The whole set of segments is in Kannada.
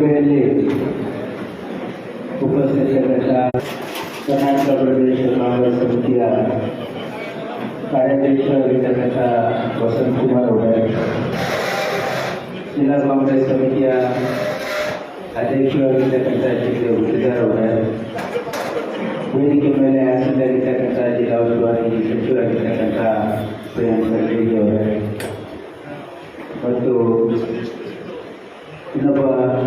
ಸಭೆಯಲ್ಲಿ ಉಪಸ್ಥಿತರಿದ್ದ ಕರ್ನಾಟಕ ಪ್ರದೇಶ ಕಾಂಗ್ರೆಸ್ ಸಮಿತಿಯ ಕಾರ್ಯಾಧ್ಯಕ್ಷರಾಗಿರ್ತಕ್ಕಂಥ ವಸಂತ್ ಕುಮಾರ್ ಅವರೇ ಜಿಲ್ಲಾ ಕಾಂಗ್ರೆಸ್ ಸಮಿತಿಯ ಅಧ್ಯಕ್ಷರಾಗಿರ್ತಕ್ಕಂಥ ಜಿಲ್ಲೆ ಹುಟ್ಟಿದಾರ್ ಅವರೇ ವೇದಿಕೆ ಮೇಲೆ ಆಸನದಲ್ಲಿರ್ತಕ್ಕಂಥ ಜಿಲ್ಲಾ ಉಸ್ತುವಾರಿ ಸಚಿವರಾಗಿರ್ತಕ್ಕಂಥ ಪ್ರಿಯಾಂಕ ರೆಡ್ಡಿ ಅವರೇ ಮತ್ತು ಇನ್ನೊಬ್ಬ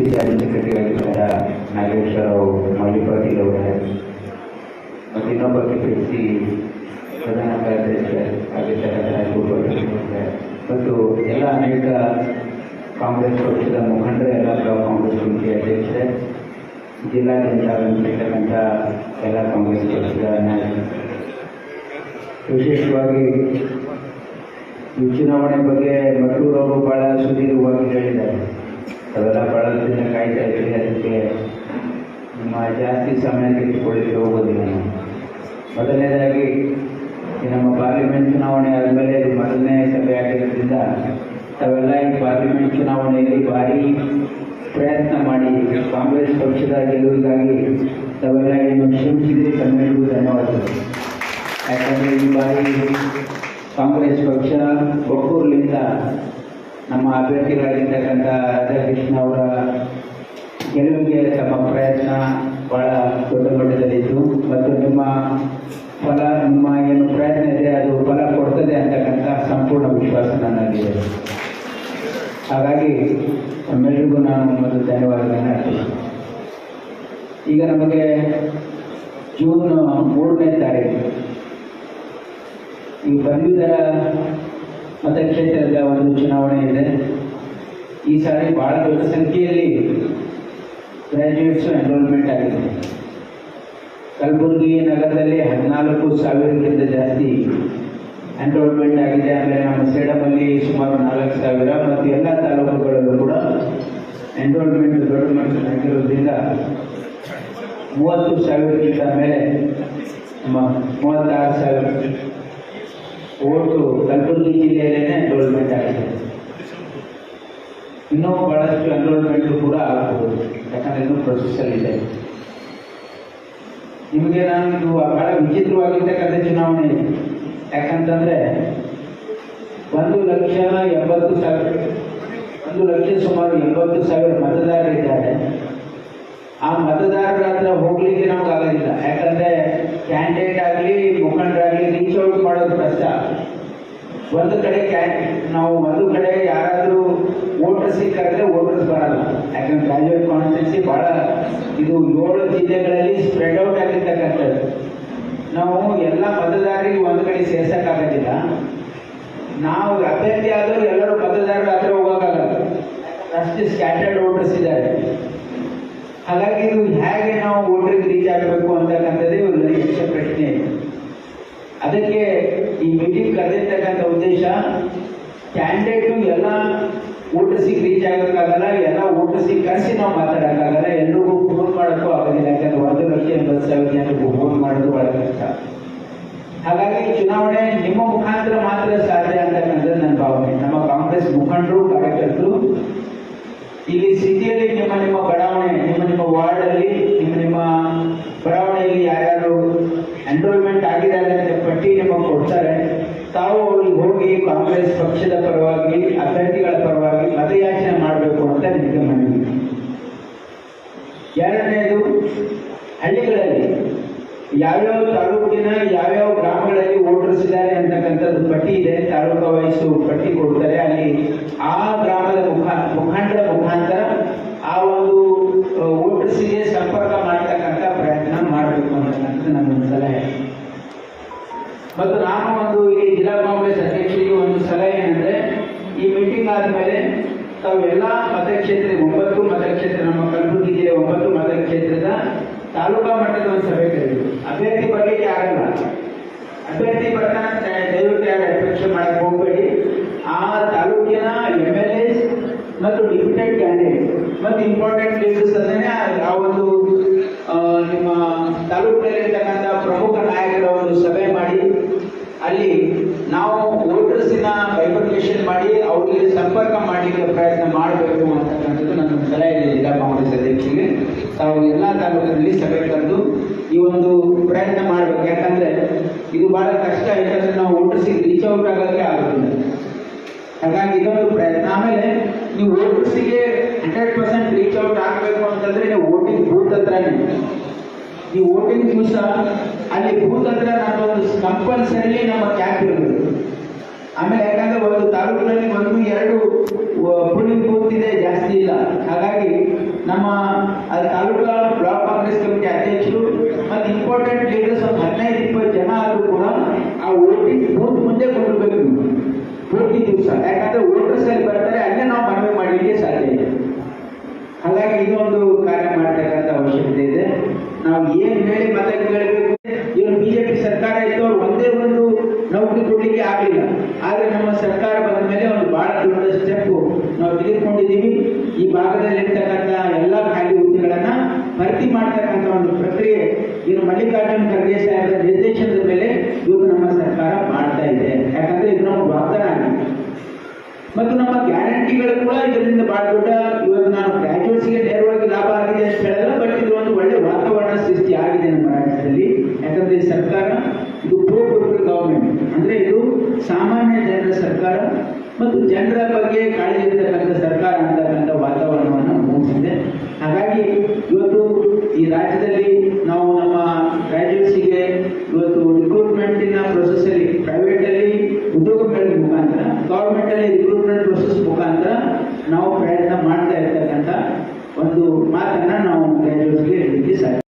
ಸಿ ಆರ್ ಸೆಕ್ರೆಟರಿ ಆಗಿರ್ತಕ್ಕಂಥ ನಾಗೇಶ್ವರ ಮಲ್ಲಿ ಪಾಟೀಲ್ ಅವರೇ. ಮತ್ತು ಇನ್ನೊಬ್ಬ ಕೆ ಪಿ ಸಿ ಪ್ರಧಾನ ಕಾರ್ಯದರ್ಶಿ ಆಗಿರ್ತಕ್ಕಂಥ ಅವರೇ ಮತ್ತು ಎಲ್ಲ ಅನೇಕ ಕಾಂಗ್ರೆಸ್ ಪಕ್ಷದ ಮುಖಂಡರು, ಎಲ್ಲ ಬ್ಲಾಕ್ ಕಾಂಗ್ರೆಸ್ ಸಮಿತಿ ಅಧ್ಯಕ್ಷರೇ ಜಿಲ್ಲಾಡಳಿತವಾಗಿರ್ತಕ್ಕಂಥ ಎಲ್ಲ ಕಾಂಗ್ರೆಸ್ ಪಕ್ಷದ ನಾಯಕರು. ವಿಶೇಷವಾಗಿ ಈ ಚುನಾವಣೆ ಬಗ್ಗೆ ಅವರು ಬಹಳ ಸುದೀರ್ಘವಾಗಿ ಹೇಳಿದ್ದಾರೆ. ಅವೆಲ್ಲ ಬಹಳ ದಿನ ಕಾಯ್ತಾ ಇದ್ದೀನಿ ಅದಕ್ಕೆ ನಿಮ್ಮ ಜಾಸ್ತಿ ಸಮಯ ತೆಗೆದುಕೊಳ್ಳಿಕ್ಕೆ ಹೋಗೋದಿಲ್ಲ ನಾನು ಮೊದಲನೇದಾಗಿ ನಮ್ಮ ಪಾರ್ಲಿಮೆಂಟ್ ಚುನಾವಣೆ ಆದಮೇಲೆ ಮೊದಲನೇ ಸಭೆ ಆಗಿರೋದ್ರಿಂದ ತಾವೆಲ್ಲ ಈ ಪಾರ್ಲಿಮೆಂಟ್ ಚುನಾವಣೆಯಲ್ಲಿ ಭಾರಿ ಪ್ರಯತ್ನ ಮಾಡಿ, ಕಾಂಗ್ರೆಸ್ ಪಕ್ಷದ ಗೆಲುವಿಗಾಗಿ ತಾವೆಲ್ಲ ಏನು ಶ್ರಮಿಸಿದ್ರೆ ತಮ್ಮೆಲ್ಲರಿಗೂ ಧನ್ಯವಾದಗಳು. ಯಾಕಂದರೆ ಈ ಬಾರಿ ಕಾಂಗ್ರೆಸ್ ಪಕ್ಷ ಒಕ್ಕೂರಿನಿಂದ ನಮ್ಮ ಅಭ್ಯರ್ಥಿಗಳಾಗಿರ್ತಕ್ಕಂಥ ರಾಧಾಕೃಷ್ಣ ಅವರ ಗೆಲುವಿಗೆ ತಮ್ಮ ಪ್ರಯತ್ನ ಬಹಳ ದೊಡ್ಡ ಮಟ್ಟದಲ್ಲಿತ್ತು ಮತ್ತು ನಿಮ್ಮ ಫಲ, ನಿಮ್ಮ ಏನು ಪ್ರಯತ್ನ ಇದೆ, ಅದು ಫಲ ಕೊಡ್ತದೆ ಅಂತಕ್ಕಂಥ ಸಂಪೂರ್ಣ ವಿಶ್ವಾಸ ನನ್ನಲ್ಲಿದೆ. ಹಾಗಾಗಿ ತಮ್ಮೆಲ್ಲರಿಗೂ ನಾನು ಒಂದು ಧನ್ಯವಾದಗಳನ್ನು ಅರ್ಪಿಸ್ತೀನಿ ಈಗ ನಮಗೆ ಜೂನ್ ಮೂರನೇ ತಾರೀಕು. ಈ ಪದವೀಧರ ಮತಕ್ಷೇತ್ರದ ಒಂದು ಚುನಾವಣೆ ಇದೆ. ಈ ಸಾರಿ ಬಹಳ ದೊಡ್ಡ ಸಂಖ್ಯೆಯಲ್ಲಿ ಗ್ರಾಜ್ಯುಯೇಟ್ಸ್ ಎನ್ರೋಲ್ಮೆಂಟ್ ಆಗಿದೆ. ಕಲಬುರಗಿ ನಗರದಲ್ಲಿ ಹದಿನಾಲ್ಕು ಸಾವಿರಕ್ಕಿಂತ ಜಾಸ್ತಿ ಎನ್ರೋಲ್ಮೆಂಟ್ ಆಗಿದೆ. ಆಮೇಲೆ ನಮ್ಮ ಸೇಡಮಲ್ಲಿ ಸುಮಾರು ನಾಲ್ಕು ಸಾವಿರ ಮತ್ತು ಎಲ್ಲ ತಾಲೂಕುಗಳಲ್ಲೂ ಕೂಡ ಎನ್ರೋಲ್ಮೆಂಟ್ ದೊಡ್ಡ ಮಟ್ಟದಾಗಿರೋದ್ರಿಂದ ಮೂವತ್ತು ಸಾವಿರಕ್ಕಿಂತ ಮೇಲೆ, ನಮ್ಮ ಮೂವತ್ತಾರು ಸಾವಿರ. ಓಟು ಕಲಬುರಗಿ ಜಿಲ್ಲೆಯಲ್ಲೇ ಎನ್ರೋಲ್ಮೆಂಟ್ ಆಗಿದೆ. ಇನ್ನೂ ಬಹಳಷ್ಟು ಎನ್ರೋಲ್ಮೆಂಟ್ ಕೂಡ ಆಗಬಹುದು ಯಾಕಂದ್ರೆ ಇನ್ನೂ ಪ್ರೊಸೆಸರ್ ಇದೆ. ನಿಮಗೆ ನಾನು ಇದು ಬಹಳ ವಿಚಿತ್ರವಾಗಿರ್ತಕ್ಕಂಥ ಚುನಾವಣೆ ಯಾಕಂತಂದ್ರೆ ಒಂದು ಲಕ್ಷ ಎಂಬತ್ತು ಸಾವಿರ, ಒಂದು ಲಕ್ಷ ಸುಮಾರು ಎಂಬತ್ತು ಸಾವಿರ ಮತದಾರರಿದ್ದಾರೆ. ಆ ಮತದಾರರ ಹತ್ರ ಹೋಗ್ಲಿಕ್ಕೆ ನಮ್ಗೆ ಆಗೋದಿಲ್ಲ. ಯಾಕಂದ್ರೆ ಕ್ಯಾಂಡಿಡೇಟ್ ಆಗಲಿ, ಮುಖಂಡರಾಗಲಿ ರೀಚ್ ಔಟ್ ಮಾಡೋದು ಕಷ್ಟ. ಒಂದು ಕಡೆ ನಾವು ಒಂದು ಕಡೆ ಯಾರಾದರೂ ವೋಟರ್ ಸಿಕ್ಕಾದ್ರೆ ವೋಟರ್ಸ್ ಬರಲ್ಲ. ಯಾಕಂದ್ರೆ ಗ್ರಾಜುಯೇಟ್ ಕಾನ್ಸ್ಟಿಟ್ಯೂನ್ಸಿ ಬಹಳ ಇದು ಏಳು ಜಿಲ್ಲೆಗಳಲ್ಲಿ ಸ್ಪ್ರೆಡ್ ಔಟ್ ಆಗಿರ್ತಕ್ಕಂಥದ್ದು. ನಾವು ಎಲ್ಲ ಮತದಾರರಿಗೆ ಒಂದು ಕಡೆ ಸೇರ್ಸಕ್ಕಾಗೋದಿಲ್ಲ. ನಾವು ಅಭ್ಯರ್ಥಿ ಆದರೂ ಎಲ್ಲರೂ ಮತದಾರರ ಹತ್ರ ಹೋಗೋಕ್ಕಾಗಲ್ಲ. ಅಷ್ಟು ಸ್ಕ್ಯಾಟರ್ಡ್ ವೋಟರ್ಸ್ ಇದ್ದಾರೆ. ಹಾಗಾಗಿ ಇದು ಹೇಗೆ ನಾವು ವೋಟರ್ಗೆ ರೀಚ್ ಆಗಬೇಕು ಅಂತಕ್ಕಂಥದ್ದೇ ಒಂದು ನೈತಿಕ ಪ್ರಶ್ನೆ. ಅದಕ್ಕೆ ಈ ಮೀಟಿಂಗ್ ಕರೆದಿರ್ತಕ್ಕಂಥ ಉದ್ದೇಶ ಕ್ಯಾಂಡಿಡೇಟು ಎಲ್ಲ ಓಟರ್ಸಿಗೆ ರೀಚ್ ಆಗೋಕ್ಕಾಗಲ್ಲ, ಎಲ್ಲ ಓಟರ್ಸಿಗೆ ಕರೆಸಿ ನಾವು ಮಾತಾಡೋಕ್ಕಾಗಲ್ಲ, ಎಲ್ರಿಗೂ ಫೋನ್ ಮಾಡೋಕ್ಕೂ ಆಗೋದಿಲ್ಲ, ಯಾಕಂದ್ರೆ ಒಂದು ಲಕ್ಷ ಎಂಬತ್ತು ಸಾವಿರ ಜನರಿಗೆ ಫೋನ್ ಮಾಡೋದು ಬಹಳ ಕಷ್ಟ. ಹಾಗಾಗಿ ಚುನಾವಣೆ ನಿಮ್ಮ ಮುಖಾಂತರ ಮಾತ್ರ ಸಾಧ್ಯ ಅಂತಕ್ಕಂಥದ್ದು ನನ್ನ ಭಾವನೆ. ನಮ್ಮ ಕಾಂಗ್ರೆಸ್ ಮುಖಂಡರು ತಾವು ಹೋಗಿ ಕಾಂಗ್ರೆಸ್ ಪಕ್ಷದ ಪರವಾಗಿ, ಅಭ್ಯರ್ಥಿಗಳ ಪರವಾಗಿ ಮತಯಾಚನೆ ಮಾಡಬೇಕು ಅಂತ ನಿಮಗೆ ಮನವಿ. ಎರಡನೇದು, ಹಳ್ಳಿಗಳಲ್ಲಿ ಯಾವ್ಯಾವ ತಾಲೂಕಿನ ಯಾವ್ಯಾವ ಗ್ರಾಮಗಳಲ್ಲಿ ವೋಟರ್ಸ್ ಇದ್ದಾರೆ ಅಂತಕ್ಕಂಥದ್ದು ಪಟ್ಟಿ ಇದೆ. ತಾಲೂಕು ವಯಸ್ಸು ಪಟ್ಟಿ ಕೊಡ್ತಾರೆ ಅಲ್ಲಿ ಆ ಗ್ರಾಮದ ಮುಖ ಮುಖಂಡರ ಮುಖಾಂತರ ಆ ಒಂದು ವೋಟರ್ಸಿಗೆ ಸಂಪರ್ಕ ಮಾಡ್ತಕ್ಕಂಥ ಪ್ರಯತ್ನ ಮಾಡಬೇಕು ಅಂತಕ್ಕಂಥದ್ದು ನನ್ನ ಒಂದು ಸಲಹೆ ಮತ್ತು ನಾನು ಒಂದು ಈ ಜಿಲ್ಲಾ ಕಾಂಗ್ರೆಸ್ ಅಧ್ಯಕ್ಷರಿಗೆ ಒಂದು ಸಲಹೆ ಏನಂದ್ರೆ, ಈ ಮೀಟಿಂಗ್ ಆದಮೇಲೆ ತಾವೆಲ್ಲ ಮತಕ್ಷೇತ್ರ ಒಂಬತ್ತು ಮತಕ್ಷೇತ್ರ ನಮ್ಮ ಕಲಬುರಗಿ ಜಿಲ್ಲೆ ಒಂಬತ್ತು ಮತಕ್ಷೇತ್ರದ ತಾಲೂಕಾ ಮಟ್ಟದ ಒಂದು ಸಭೆ ಕರೆದು ಅಭ್ಯರ್ಥಿ ಬಗ್ಗೆ ಆಗಲ್ಲ. ಅಭ್ಯರ್ಥಿ ಅಂತ ದಯವಿಟ್ಟು ಯಾರು ಅಪೇಕ್ಷೆ ಮಾಡಕ್ಕೆ ಹೋಗಬೇಡಿ. ಆ ತಾಲೂಕಿನ ಎಂ ಎಲ್ ಎ ಮತ್ತು ಡಿಪ್ಯೂಟೆಡ್ ಕ್ಯಾಂಡಿಡೇಟ್ ಮತ್ತು ಇಂಪಾರ್ಟೆಂಟ್ ಲೀಡರ್ಸ್ ಅಲ್ಲಿ ನಾವು ವೋಟರ್ಸಿನ ಬೈಫರ್ಕೇಶನ್ ಮಾಡಿ ಅವರಿಗೆ ಸಂಪರ್ಕ ಮಾಡಲಿಕ್ಕೆ ಪ್ರಯತ್ನ ಮಾಡಬೇಕು ಅಂತಕ್ಕಂಥದ್ದು ನನ್ನ ಸಲಹೆ ಜಿಲ್ಲಾ ಕಾಂಗ್ರೆಸ್ ಅಧ್ಯಕ್ಷರಿಗೆ. ತಾವು ಎಲ್ಲ ತಾಲೂಕಿನಲ್ಲಿ ಸಭೆ ಕರೆದು ಈ ಒಂದು ಪ್ರಯತ್ನ ಮಾಡಬೇಕು. ಯಾಕಂದ್ರೆ ಇದು ಬಹಳ ಕಷ್ಟ, ಯಾಕಂದ್ರೆ ನಾವು ವೋಟರ್ಸಿಗೆ ರೀಚ್ ಔಟ್ ಆಗೋಕ್ಕೆ ಆಗೋದಿಲ್ಲ. ಹಾಗಾಗಿ ಇದೊಂದು ಪ್ರಯತ್ನ. ಆಮೇಲೆ ನೀವು ವೋಟರ್ಸಿಗೆ ಹಂಡ್ರೆಡ್ ಪರ್ಸೆಂಟ್ ರೀಚ್ ಔಟ್ ಆಗಬೇಕು ಅಂತಂದ್ರೆ ನೀವು ವೋಟಿಂಗ್ ಬೂತ್ ಹತ್ರನೇ. ಈ ವೋಟಿಂಗ್ ದಿವಸ ಅಲ್ಲಿ ಬೂತ್ ಹತ್ರ ನಮ್ಮೊಂದು ಕಂಪಲ್ಸರಿ ನಮ್ಮ ಕ್ಯಾಂಪ್ ಇರಬೇಕು ಆಮೇಲೆ ಯಾಕಂದ್ರೆ ಒಂದು ತಾಲೂಕಿನಲ್ಲಿ ಒಂದು, ಎರಡು ಪೋಲಿಂಗ್ ಬೂತ್ ಜಾಸ್ತಿ ಇಲ್ಲ. ಹಾಗಾಗಿ ನಮ್ಮ ತಾಲೂಕಾ ಬ್ಲಾಕ್ ಕಾಂಗ್ರೆಸ್ ಕಮಿಟಿ ಅಧ್ಯಕ್ಷರು ಮತ್ತು ಇಂಪಾರ್ಟೆಂಟ್ ಲೀಡರ್ಸ್ ಒಂದು ಹದಿನೈದು, ಇಪ್ಪತ್ತು ಜನ ಆದರೂ ಕೂಡ ಆ ವೋಟಿಂಗ್ ಬೂತ್ ಮುಂದೆ ಕೊಡಬೇಕು ವೋಟಿಂಗ್ ದಿವಸ ಯಾಕಂದ್ರೆ ವೋಟರ್ಸ್ ಅಲ್ಲಿ ಬರ್ತಾರೆ, ಅಲ್ಲೇ ನಾವು ಮನವಿ ಮಾಡಲಿಕ್ಕೆ ಸಾಧ್ಯ ಇದೆ ಹಾಗಾಗಿ ಇದೊಂದು ಕಾರ್ಯ ಮಾಡ್ತಕ್ಕಂಥ ಅವಶ್ಯಕತೆ ಇದೆ ನಾವು ಏನ್ ಹೇಳಿ ಮತ ಕೇಳಬೇಕು ಇವರು ಬಿಜೆಪಿ ಸರ್ಕಾರ ಇತ್ತು ಅವ್ರು ಒಂದೇ ಒಂದು ನೌಕರಿ ಕೊಡ್ಲಿಕ್ಕೆ ಆಗಲಿಲ್ಲ. ಆದರೆ ನಮ್ಮ ಸರ್ಕಾರ ಬಂದ ಮೇಲೆ ಒಂದು ಬಹಳ ದೊಡ್ಡ ಸ್ಟೆಪ್ ನಾವು ತೆಗೆದುಕೊಂಡಿದ್ದೀವಿ. ಈ ಭಾಗದಲ್ಲಿರ್ತಕ್ಕಂಥ ಎಲ್ಲ ಖಾಲಿ ಹುದ್ದೆಗಳನ್ನ ಭರ್ತಿ ಮಾಡ್ತಕ್ಕಂಥ ಒಂದು ಪ್ರಕ್ರಿಯೆ ಇನ್ನು ಮಲ್ಲಿಕಾರ್ಜುನ ಖರ್ಗೆ ಸಾಹೇಬರ ನಿರ್ದೇಶನದ ಮೇಲೆ ಇವತ್ತು ನಮ್ಮ ಸರ್ಕಾರ ಮಾಡ್ತಾ ಇದೆ. ಯಾಕಂದ್ರೆ ಇದು ನಮ್ಮ ವಾಗ್ದಾನ ಆಗಿದೆ. ಮತ್ತು ನಮ್ಮ ಗ್ಯಾರಂಟಿಗಳು ಕೂಡ ಇದರಿಂದ ಬಹಳ ದೊಡ್ಡ ಇವತ್ತು ನಾನು ಗ್ರಾಜುಯೇಟ್ಸ್ಗೆ ನೇರವಾಗಿ ಲಾಭ ಆಗಿದೆ ಅಂತ ಹೇಳಲ್ಲ ಬಟ್ ಇದು ಒಂದು ಒಳ್ಳೆ ವಾತಾವರಣ ಸೃಷ್ಟಿ ಆಗಿದೆ ನಮ್ಮ ರಾಜ್ಯದಲ್ಲಿ. ಯಾಕಂದ್ರೆ ಸರ್ಕಾರ ಇದು ಪ್ರೋ ಗೌರ್ಮೆಂಟ್ ಅಂದ್ರೆ ಇದು ಸಾಮಾನ್ಯ ಜನರ ಸರ್ಕಾರ ಮತ್ತು ಜನರ ಬಗ್ಗೆ ಕಾಳಜಿ ಇರತಕ್ಕಂಥ ಸರ್ಕಾರ ಅಂತಕ್ಕಂಥ ವಾತಾವರಣವನ್ನು ಮೂಡಿಸಿದೆ. ಹಾಗಾಗಿ ಇವತ್ತು ಈ ರಾಜ್ಯದಲ್ಲಿ ನಾವು